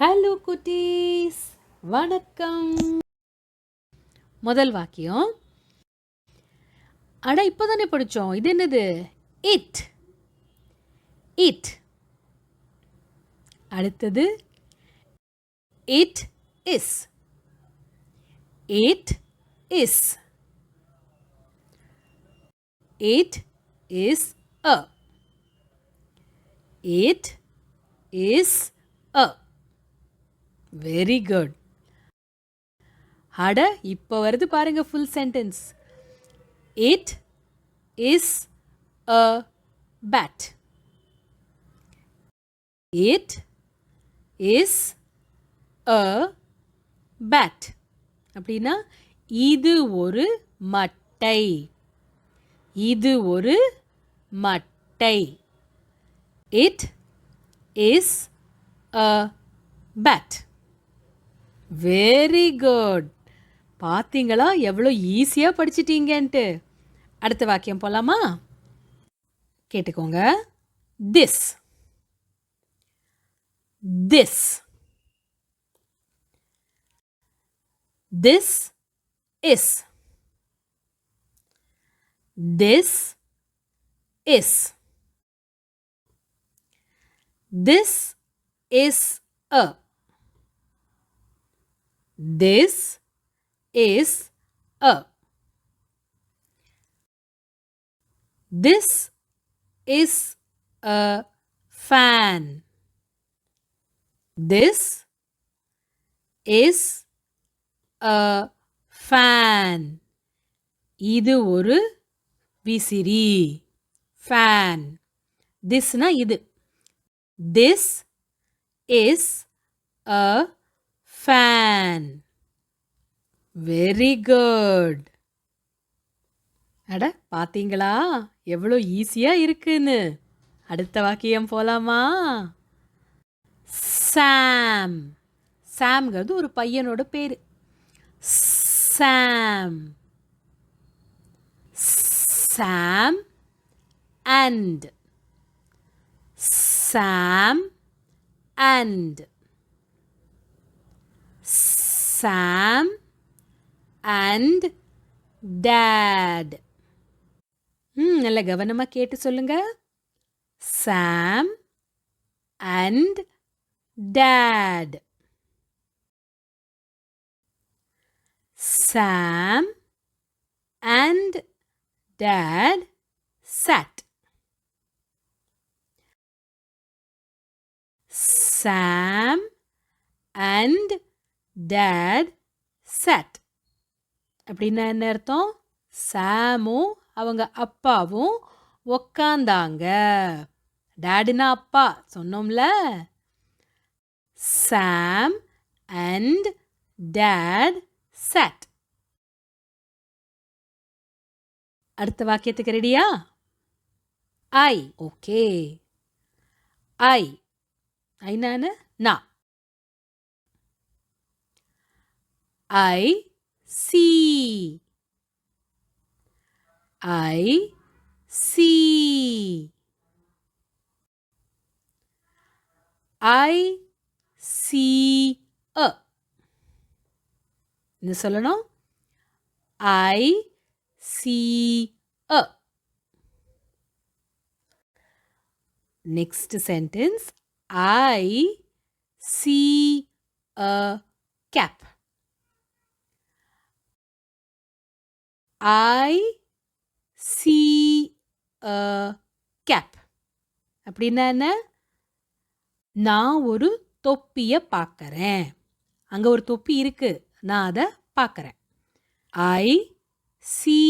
Hello குட்டீஸ் வணக்கம். முதல் வாக்கியம். அட இப்போதானே படித்தோம் இது என்னது? இட் இட் அடுத்தது it is it is it is a it is a very good அட இப்போ வருது பாருங்க full sentence it is a bad it is a bad அப்படின்னா இது ஒரு மட்டை. இது ஒரு மட்டை. It is a bad very good பார்த்தீங்களா எவ்வளோ ஈஸியாக படிச்சிட்டீங்கன்ட்டு. அடுத்த வாக்கியம் போகலாமா கேட்டுக்கோங்க. This this this is this is this is a This is a. This is a fan. This is a fan. இது ஒரு விசிறி ஃபேன் திஸ்னா இது this is a fan very good அட பார்த்தீங்களா எவ்வளோ ஈஸியாக இருக்குன்னு. அடுத்த வாக்கியம் போலாமா? சாம் சாம்ங்கிறது ஒரு பையனோட பேர். Sam Sam and Sam and Sam and Dad. ம் நல்ல கவனமாக கேட்டு சொல்லுங்க Sam and Dad Sam and Dad sat. Sam and Dad sat அப்படின்னா என்ன அர்த்தம்? சாமும் அவங்க அப்பாவும் உக்காந்தாங்க. டேடுனா அப்பா சொன்னோம்ல. சாம் அண்ட் டேட் சட் அடுத்த வாக்கியத்துக்கு ரெடியா ஐ ஓகே ஐ ஐனான நான் I see. I see. I see a. என்ன சொல்லணும் I see a. Next sentence I see a cap. I see cap அப்படின்னா என்ன? நான் ஒரு தொப்பியை பார்க்குறேன். அங்கே ஒரு தொப்பி இருக்குது நான் அதை பார்க்குறேன். ஐ சி